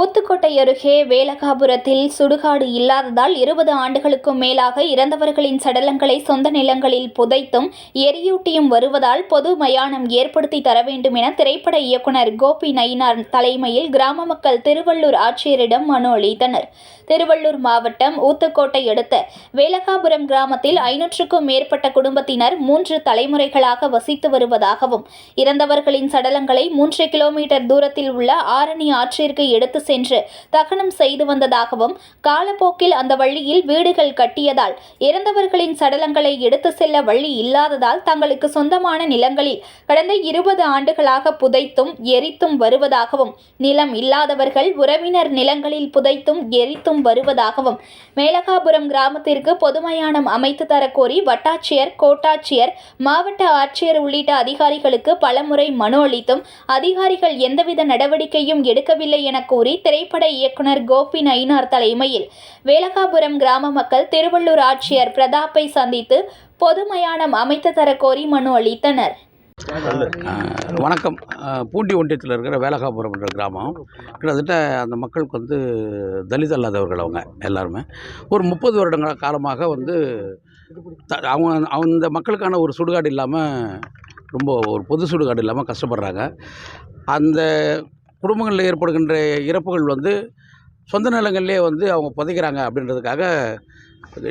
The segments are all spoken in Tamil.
அருகே வேலகாபுரத்தில் சுடுகாடு இல்லாததால் இருபது ஆண்டுகளுக்கும் மேலாக இறந்தவர்களின் சடலங்களை சொந்த நிலங்களில் புதைத்தும் எரியூட்டியும் வருவதால் பொது மயானம் ஏற்படுத்தி தர வேண்டும் என திரைப்பட இயக்குனர் கோபி நயினார் தலைமையில் கிராம மக்கள் திருவள்ளூர் ஆட்சியரிடம் மனு அளித்தனர். திருவள்ளூர் மாவட்டம் ஊத்துக்கோட்டை அடுத்த வேலகாபுரம் கிராமத்தில் ஐநூற்றுக்கும் மேற்பட்ட குடும்பத்தினர் மூன்று தலைமுறைகளாக வசித்து வருவதாகவும் இறந்தவர்களின் சடலங்களை மூன்று கிலோமீட்டர் தூரத்தில் உள்ள ஆரணி ஆற்றிற்கு எடுத்து சென்று தகனம் செய்து வந்ததாகவும் காலப்போக்கில் அந்த வழியில் வீடுகள் கட்டியதால் இறந்தவர்களின் சடலங்களை எடுத்து செல்ல வழி இல்லாததால் தங்களுக்கு சொந்தமான நிலங்களில் கடந்த இருபது ஆண்டுகளாக புதைத்தும் எரித்தும் வருவதாகவும் நிலம் இல்லாதவர்கள் உறவினர் நிலங்களில் புதைத்தும் எரித்தும் வருவதாகவும் மேலகாபுரம் கிராமத்திற்கு பொதுமயானம் அமைத்து தரக்கோரி வட்டாட்சியர் கோட்டாட்சியர் மாவட்ட ஆட்சியர் உள்ளிட்ட அதிகாரிகளுக்கு பலமுறை மனு அளித்தும் அதிகாரிகள் எந்தவித நடவடிக்கையும் எடுக்கவில்லை என கூறி திரைப்பட இயக்குனர் கோபி நயினார் தலைமையில் வேலகாபுரம் கிராம மக்கள் திருவள்ளூர் ஆட்சியர் பிரதாப்பை சந்தித்து பொதுமயானம் அமைத்து தரக்கோரி மனு அளித்தனர். வணக்கம். பூண்டி ஒன்றியத்தில் இருக்கிற வேலகாபுரம் என்ற கிராமம். கிட்டத்தட்ட அந்த மக்களுக்கு வந்து தலித் அல்லாதவர்கள் அவங்க எல்லாருமே. ஒரு முப்பது வருடங்கள் காலமாக வந்து த- அவங்க அந்த மக்களுக்கான ஒரு சுடுகாடு இல்லாமல் ரொம்ப ஒரு பொது சுடுகாடு இல்லாமல் கஷ்டப்படுறாங்க. அந்த குடும்பங்களில் ஏற்படுகின்ற இறப்புகள் வந்து சொந்த நிலங்கள்லேயே வந்து அவங்க புதைக்கிறாங்க அப்படின்றதுக்காக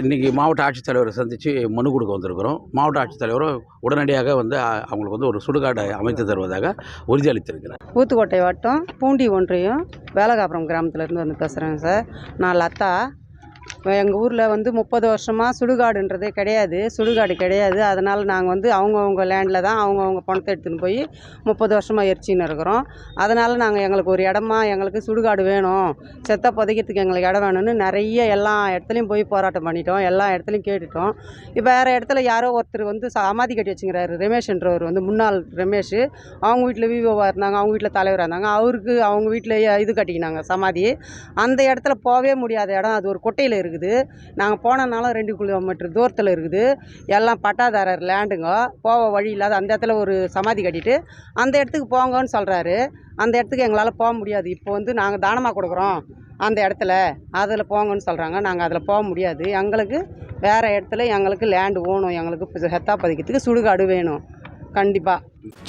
இன்றைக்கி மாவட்ட ஆட்சித்தலைவரை சந்தித்து மனு கொடுக்க வந்திருக்கிறோம். மாவட்ட ஆட்சித்தலைவரும் உடனடியாக வந்து அவங்களுக்கு வந்து ஒரு சுடுகாடை அமைத்து தருவதாக உறுதியளித்திருக்கிறார் ஊத்துக்கோட்டை வட்டம் பூண்டி ஒன்றியம் வேலகாபுரம் கிராமத்துலேருந்து வந்து பேசுகிறேங்க சார். நான் லதா. எங்கள் ஊரில் வந்து முப்பது வருஷமாக சுடுகாடுன்றதே கிடையாது. சுடுகாடு கிடையாது. அதனால் நாங்கள் வந்து அவங்கவுங்க லேண்டில் தான் அவங்கவுங்க பணத்தை எடுத்துன்னு போய் முப்பது வருஷமாக எரிச்சின்னு இருக்கிறோம். அதனால் நாங்கள் எங்களுக்கு ஒரு இடமா எங்களுக்கு சுடுகாடு வேணும். செத்த புதைக்கிறதுக்கு எங்களுக்கு இடம் வேணும்னு நிறைய எல்லா இடத்துலையும் போய் போராட்டம் பண்ணிட்டோம். எல்லா இடத்துலையும் கேட்டுட்டோம். இப்போ வேறு இடத்துல யாரோ ஒருத்தர் வந்து சமாதி கட்டி வச்சுக்கிறாரு. ரமேஷ்ன்றவர் வந்து முன்னாள் ரமேஷ். அவங்க வீட்டில் விவோவாக இருந்தாங்க. அவங்க வீட்டில் தலைவராக இருந்தாங்க. அவருக்கு அவங்க வீட்டில் இது கட்டிக்கினாங்க சமாதி. அந்த இடத்துல போகவே முடியாத இடம். அது ஒரு கொட்டையில் இருக்குது இருக்குது. நாங்கள் போனனாலும் ரெண்டு கிலோமீட்டர் தூரத்தில் இருக்குது. எல்லாம் பட்டாதாரர் லேண்டுங்க. போக வழி இல்லாத அந்த இடத்துல ஒரு சமாதி கட்டிட்டு அந்த இடத்துக்கு போங்கன்னு சொல்கிறாரு அந்த இடத்துக்கு எங்களால் போக முடியாது. இப்போ வந்து நாங்கள் தானமாக கொடுக்குறோம் அந்த இடத்துல. அதில் போங்கன்னு சொல்கிறாங்க நாங்கள் அதில் போக முடியாது. எங்களுக்கு வேறு இடத்துல எங்களுக்கு லேண்டு வேணும் எங்களுக்கு செத்தா பதிக்கிறதுக்கு சுடுகாடு வேணும். கண்டிப்பாக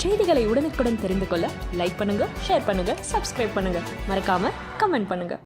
செய்திகளை உடனுக்குடன் தெரிந்து கொள்ள லைக் பண்ணுங்கள் ஷேர் பண்ணுங்கள் சப்ஸ்கிரைப் பண்ணுங்கள் மறக்காமல் கமெண்ட் பண்ணுங்கள்